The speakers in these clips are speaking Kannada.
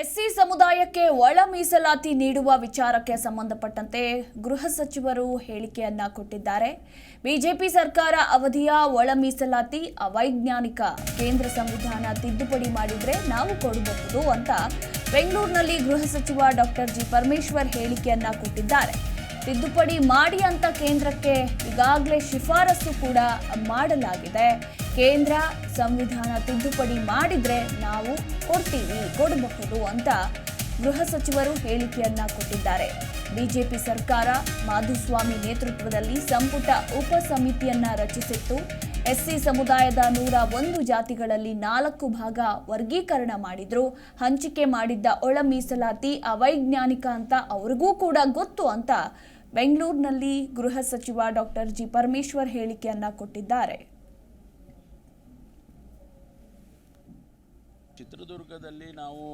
ಎಸ್ಸಿ ಸಮುದಾಯಕ್ಕೆ ಒಳ ಮೀಸಲಾತಿ ನೀಡುವ ವಿಚಾರಕ್ಕೆ ಸಂಬಂಧಪಟ್ಟಂತೆ ಗೃಹ ಸಚಿವರು ಹೇಳಿಕೆಯನ್ನ ಕೊಟ್ಟಿದ್ದಾರೆ. ಬಿಜೆಪಿ ಸರ್ಕಾರ ಅವಧಿಯ ಒಳ ಮೀಸಲಾತಿ ಅವೈಜ್ಞಾನಿಕ. ಕೇಂದ್ರ ಸಂವಿಧಾನ ತಿದ್ದುಪಡಿ ಮಾಡಿದ್ರೆ ನಾವು ಕೊಡಬಹುದು ಅಂತ ಬೆಂಗಳೂರಿನಲ್ಲಿ ಗೃಹ ಸಚಿವ ಡಾಕ್ಟರ್ ಜಿ. ಪರಮೇಶ್ವರ್ ಹೇಳಿಕೆಯನ್ನ ಕೊಟ್ಟಿದ್ದಾರೆ. ತಿದ್ದುಪಡಿ ಮಾಡಿ ಅಂತ ಕೇಂದ್ರಕ್ಕೆ ಈಗಾಗಲೇ ಶಿಫಾರಸು ಕೂಡ ಮಾಡಲಾಗಿದೆ. ಕೇಂದ್ರ ಸಂವಿಧಾನ ತಿದ್ದುಪಡಿ ಮಾಡಿದ್ರೆ ನಾವು ಕೊಡ್ತೀವಿ, ಕೊಡಬಹುದು ಅಂತ ಗೃಹ ಸಚಿವರು ಹೇಳಿಕೆಯನ್ನ ಕೊಟ್ಟಿದ್ದಾರೆ. ಬಿಜೆಪಿ ಸರ್ಕಾರ ಮಾಧುಸ್ವಾಮಿ ನೇತೃತ್ವದಲ್ಲಿ ಸಂಪುಟ ಉಪ ಸಮಿತಿಯನ್ನ ರಚಿಸಿತ್ತು. ಎಸ್ಸಿ ಸಮುದಾಯದ ನೂರ ಒಂದು ಜಾತಿಗಳಲ್ಲಿ ನಾಲ್ಕು ಭಾಗ ವರ್ಗೀಕರಣ ಮಾಡಿದ್ರು. ಹಂಚಿಕೆ ಮಾಡಿದ್ದ ಒಳ ಮೀಸಲಾತಿ ಅವೈಜ್ಞಾನಿಕ ಅಂತ ಅವ್ರಿಗೂ ಕೂಡ ಗೊತ್ತು ಅಂತ ಬೆಂಗಳೂರಿನಲ್ಲಿ ಗೃಹ ಸಚಿವ ಡಾಕ್ಟರ್ ಜಿ ಪರಮೇಶ್ವರ್ ಹೇಳಿಕೆಯನ್ನ ಕೊಟ್ಟಿದ್ದಾರೆ. ಚಿತ್ರದುರ್ಗದಲ್ಲಿ ನಾವು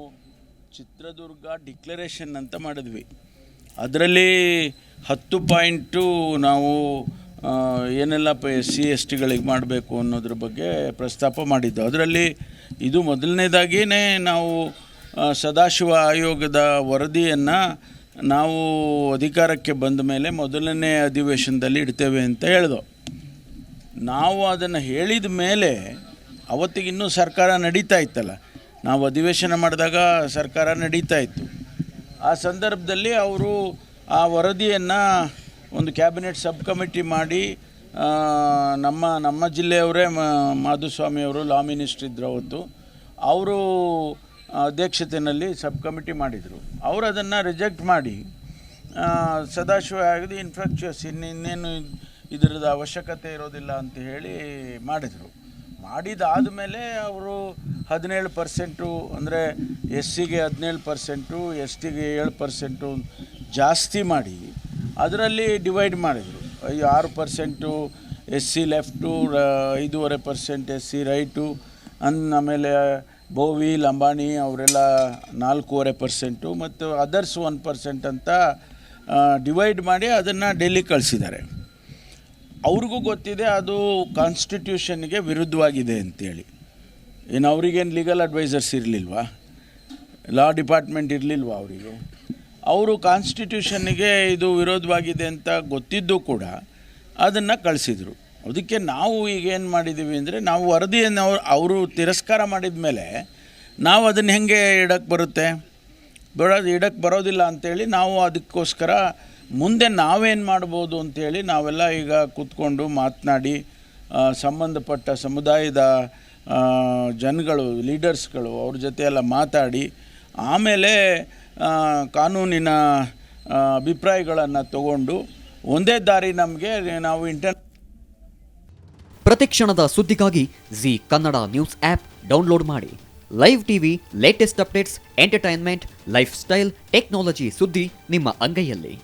ಚಿತ್ರದುರ್ಗ ಡಿಕ್ಲರೇಷನ್ ಅಂತ ಮಾಡಿದ್ವಿ. ಅದರಲ್ಲಿ ಹತ್ತು ಪಾಯಿಂಟು ನಾವು ಏನೆಲ್ಲ ಪ ಸಿ ಎಸ್ ಟಿಗಳಿಗೆ ಮಾಡಬೇಕು ಅನ್ನೋದ್ರ ಬಗ್ಗೆ ಪ್ರಸ್ತಾಪ ಮಾಡಿದ್ದು. ಅದರಲ್ಲಿ ಇದು ಮೊದಲನೇದಾಗಿಯೇ ನಾವು ಸದಾಶಿವ ಆಯೋಗದ ವರದಿಯನ್ನು ನಾವು ಅಧಿಕಾರಕ್ಕೆ ಬಂದ ಮೇಲೆ ಮೊದಲನೇ ಅಧಿವೇಶನದಲ್ಲಿ ಇಡ್ತೇವೆ ಅಂತ ಹೇಳ್ದೋ. ನಾವು ಅದನ್ನು ಹೇಳಿದ ಮೇಲೆ ಅವತ್ತಿಗಿನ್ನೂ ಸರ್ಕಾರ ನಡೀತಾ ಇತ್ತಲ್ಲ. ನಾವು ಅಧಿವೇಶನ ಮಾಡಿದಾಗ ಸರ್ಕಾರ ನಡೀತಾ ಇತ್ತು. ಆ ಸಂದರ್ಭದಲ್ಲಿ ಅವರು ಆ ವರದಿಯನ್ನು ಒಂದು ಕ್ಯಾಬಿನೆಟ್ ಸಬ್ ಕಮಿಟಿ ಮಾಡಿ ನಮ್ಮ ನಮ್ಮ ಜಿಲ್ಲೆಯವರೇ ಮಾಧುಸ್ವಾಮಿಯವರು ಲಾ ಮಿನಿಸ್ಟ್ರ್ ಇದ್ದರು ಅವತ್ತು. ಅವರು ಅಧ್ಯಕ್ಷತೆಯಲ್ಲಿ ಸಬ್ ಕಮಿಟಿ ಮಾಡಿದರು. ಅವರು ಅದನ್ನು ರಿಜೆಕ್ಟ್ ಮಾಡಿ ಸದಾಶಿವ ಆಗಿದೆ ಇನ್ಫ್ರಾಕ್ಚುಯಸ್ ಇನ್ನು ಇನ್ನೇನು ಇದರದ ಅವಶ್ಯಕತೆ ಇರೋದಿಲ್ಲ ಅಂತ ಹೇಳಿ ಮಾಡಿದರು. ಮಾಡಿದಾದ ಮೇಲೆ ಅವರು ಹದಿನೇಳು ಪರ್ಸೆಂಟು, ಅಂದರೆ ಎಸ್ ಸಿಗೆ ಹದಿನೇಳು ಪರ್ಸೆಂಟು ಎಸ್ ಟಿಗೆ ಏಳು ಪರ್ಸೆಂಟು ಜಾಸ್ತಿ ಮಾಡಿ ಅದರಲ್ಲಿ ಡಿವೈಡ್ ಮಾಡಿದರು. ಆರು ಪರ್ಸೆಂಟು ಎಸ್ ಸಿ ಲೆಫ್ಟು ಐದೂವರೆ ಪರ್ಸೆಂಟ್ ಎಸ್ ಸಿ ರೈಟು ಅಂದ ಆಮೇಲೆ ಬೋವಿ, ಲಂಬಾಣಿ ಅವರೆಲ್ಲ ನಾಲ್ಕೂವರೆ ಪರ್ಸೆಂಟು ಮತ್ತು ಅದರ್ಸ್ ಒನ್ ಪರ್ಸೆಂಟ್ ಅಂತ ಡಿವೈಡ್ ಮಾಡಿ ಅದನ್ನು ಡೆಲ್ಲಿ ಕಳಿಸಿದ್ದಾರೆ. ಅವ್ರಿಗೂ ಗೊತ್ತಿದೆ ಅದು ಕಾನ್ಸ್ಟಿಟ್ಯೂಷನ್ಗೆ ವಿರುದ್ಧವಾಗಿದೆ ಅಂತೇಳಿ. ಏನು ಅವರಿಗೇನು ಲೀಗಲ್ ಅಡ್ವೈಸರ್ಸ್ ಇರಲಿಲ್ವಾ? ಲಾ ಡಿಪಾರ್ಟ್ಮೆಂಟ್ ಇರಲಿಲ್ವಾ ಅವರಿಗೆ? ಅವರು ಕಾನ್ಸ್ಟಿಟ್ಯೂಷನ್ನಿಗೆ ಇದು ವಿರೋಧವಾಗಿದೆ ಅಂತ ಗೊತ್ತಿದ್ದು ಕೂಡ ಅದನ್ನು ಕಳಿಸಿದರು. ಅದಕ್ಕೆ ನಾವು ಈಗ ಏನು ಮಾಡಿದ್ದೀವಿ ಅಂದರೆ ನಾವು ವರದಿಯನ್ನು ಅವ್ರು, ಅವರು ತಿರಸ್ಕಾರ ಮಾಡಿದ ಮೇಲೆ ನಾವು ಅದನ್ನು ಹೆಂಗೆ ಇಡಕ್ಕೆ ಬರುತ್ತೆ? ಬರೋದು ಇಡಕ್ಕೆ ಬರೋದಿಲ್ಲ ಅಂಥೇಳಿ ನಾವು ಅದಕ್ಕೋಸ್ಕರ ಮುಂದೆ ನಾವೇನು ಮಾಡ್ಬೋದು ಅಂಥೇಳಿ ನಾವೆಲ್ಲ ಈಗ ಕೂತ್ಕೊಂಡು ಮಾತನಾಡಿ ಸಂಬಂಧಪಟ್ಟ ಸಮುದಾಯದ ಜನಗಳು, ಲೀಡರ್ಸ್ಗಳು ಅವ್ರ ಜೊತೆ ಎಲ್ಲ ಮಾತಾಡಿ, ಆಮೇಲೆ ಕಾನೂನಿನ ಅಭಿಪ್ರಾಯಗಳನ್ನು ತಗೊಂಡು ಒಂದೇ ದಾರಿ ನಮಗೆ ನಾವು ಇಂಟರ್ ಪ್ರತಿಕ್ಷಣದ ಸುದ್ದಿಗಾಗಿ Zee Kannada news app download ಮಾಡಿ. Live TV, latest updates, entertainment, lifestyle, technology ಸುದ್ದಿ ನಿಮ್ಮ ಅಂಗೈಯಲ್ಲಿ.